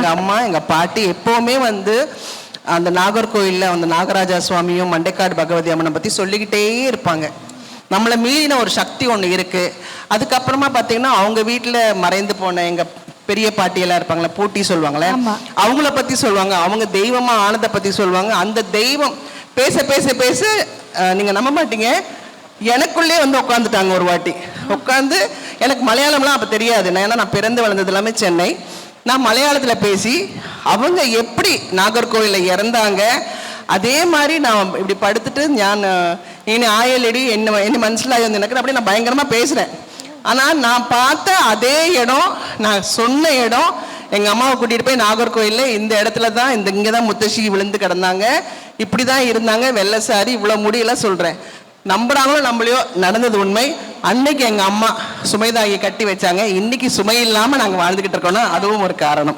எங்க அம்மா எங்க பாட்டி எப்பவுமே வந்து அந்த நாகர்கோயில்ல அந்த நாகராஜா சுவாமியும் மண்டைக்காடு பகவதி அம்மனை பத்தி சொல்லிக்கிட்டே இருப்பாங்க. நம்மளை மீறின ஒரு சக்தி ஒன்று இருக்கு. அதுக்கப்புறமா பார்த்தீங்கன்னா அவங்க வீட்டில் மறைந்து போன எங்க பெரிய பாட்டியெல்லாம் இருப்பாங்களே பூட்டி சொல்லுவாங்களே. அவங்கள பத்தி சொல்லுவாங்க. அவங்க தெய்வமா ஆனதை பத்தி சொல்லுவாங்க. அந்த தெய்வம் பேச பேச பேச அஹ், நீங்க நம்ப மாட்டீங்க. எனக்குள்ளே வந்து உட்காந்துட்டாங்க ஒரு வாட்டி. உட்காந்து எனக்கு மலையாளம்லாம் அப்போ தெரியாது. நான் ஏன்னா நான் பிறந்து வளர்ந்தது எல்லாமே சென்னை. நான் மலையாளத்தில் பேசி அவங்க எப்படி நாகர்கோவிலில் இறந்தாங்க அதே மாதிரி நான் இப்படி படுத்துட்டு ஞான் இனி ஆயலடி என்ன என்ன மனசில் எனக்கு அப்படி நான் பயங்கரமாக பேசுகிறேன் ஆனால் நான் பார்த்த அதே இடம் நான் சொன்ன இடம் எங்கள் அம்மாவை கூட்டிகிட்டு போய் நாகர்கோயிலில் இந்த இடத்துல தான் இந்த இங்கே தான் முத்தശ്ശി விழுந்து கிடந்தாங்க. இப்படி தான் இருந்தாங்க. வெள்ளை சாரி இவ்வளோ முடியெல்லாம் சொல்கிறேன் நம்புறாங்களோ நம்மளையோ நடந்தது உண்மை. அன்னைக்கு எங்கள் அம்மா சுமைதாகி கட்டி வச்சாங்க. இன்னைக்கு சுமை இல்லாமல் நாங்கள் வாழ்ந்துக்கிட்டு இருக்கோம்னா அதுவும் ஒரு காரணம்.